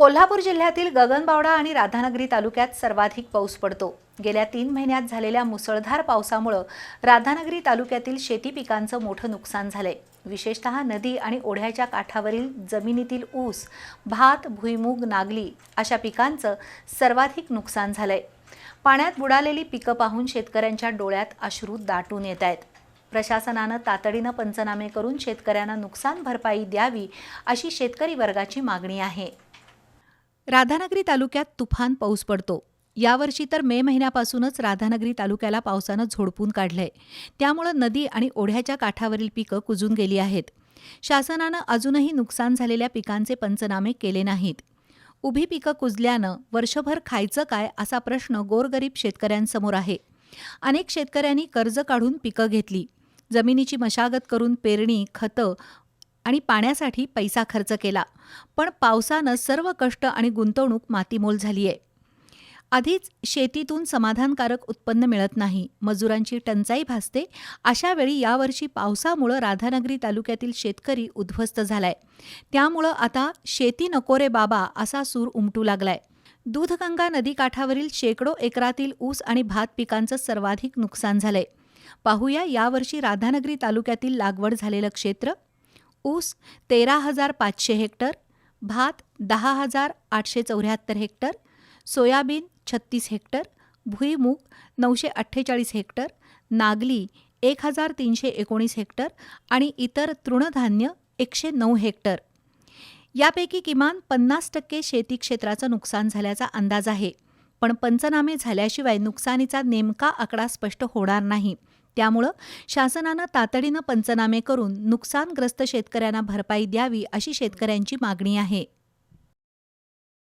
कोल्हापूर जिल्ह्यातील गगनबावडा आणि राधानगरी तालुक्यात सर्वाधिक पाऊस पडतो. गेल्या तीन महिन्यात झालेल्या मुसळधार पावसामुळं राधानगरी तालुक्यातील शेती पिकांचं मोठं नुकसान झालंय. विशेषतः नदी आणि ओढ्याच्या काठावरील जमिनीतील ऊस भात भुईमूग नागली अशा पिकांचं सर्वाधिक नुकसान झालंय. पाण्यात बुडालेली पिकं पाहून शेतकऱ्यांच्या डोळ्यात अश्रू दाटून येत आहेत. प्रशासनानं तातडीनं पंचनामे करून शेतकऱ्यांना नुकसान भरपाई द्यावी अशी शेतकरी वर्गाची मागणी आहे. राधानगरी तालुक्यात तुफान पाऊस पडतो. यावर्षी तर मे महिन्यापासूनच राधानगरी तालुक्याला पावसानं झोडपून काढलंय. त्यामुळं नदी आणि ओढ्याच्या काठावरील पिकं कुजून गेली आहेत. शासनानं अजूनही नुकसान झालेल्या पिकांचे पंचनामे केले नाहीत. उभी पिकं कुजल्यानं वर्षभर खायचं काय असा प्रश्न गोरगरीब शेतकऱ्यांसमोर आहे. अनेक शेतकऱ्यांनी कर्ज काढून पिकं घेतली. जमिनीची मशागत करून पेरणी खतं आणि पाण्यासाठी पैसा खर्च केला. पण पावसानं सर्व कष्ट आणि गुंतवणूक मातीमोल झाली आहे आधीच शेतीतून समाधानकारक उत्पन्न मिळत नाही. मजुरांची टंचाई भासते. अशा वेळी यावर्षी पावसामुळं राधानगरी तालुक्यातील शेतकरी उद्ध्वस्त झालाय. त्यामुळं आता शेती नको रे बाबा असा सूर उमटू लागलाय. दूधगंगा नदीकाठावरील शेकडो एकरातील ऊस आणि भात पिकांचं सर्वाधिक नुकसान झालंय. पाहूया यावर्षी राधानगरी तालुक्यातील लागवड झालेलं क्षेत्र. ऊस तेरा हजार पाचशे हेक्टर भात दहा हजार आठशे चौऱ्याहत्तर हेक्टर सोयाबीन छत्तीस हेक्टर भुईमूग नऊशे अठ्ठेचाळीस हेक्टर नागली एक हजार तीनशे एकोणीस हेक्टर आणि इतर तृणधान्य एकशे नऊ हेक्टर. यापैकी किमान पन्नास टक्के शेती क्षेत्राचं नुकसान झाल्याचा अंदाज आहे. पण पंचनामे झाल्याशिवाय नुकसानीचा नेमका आकडा स्पष्ट होणार नाही. त्यामुळं शासनानं तातडीनं पंचनामे करून नुकसानग्रस्त शेतकऱ्यांना भरपाई द्यावी अशी शेतकऱ्यांची मागणी आहे.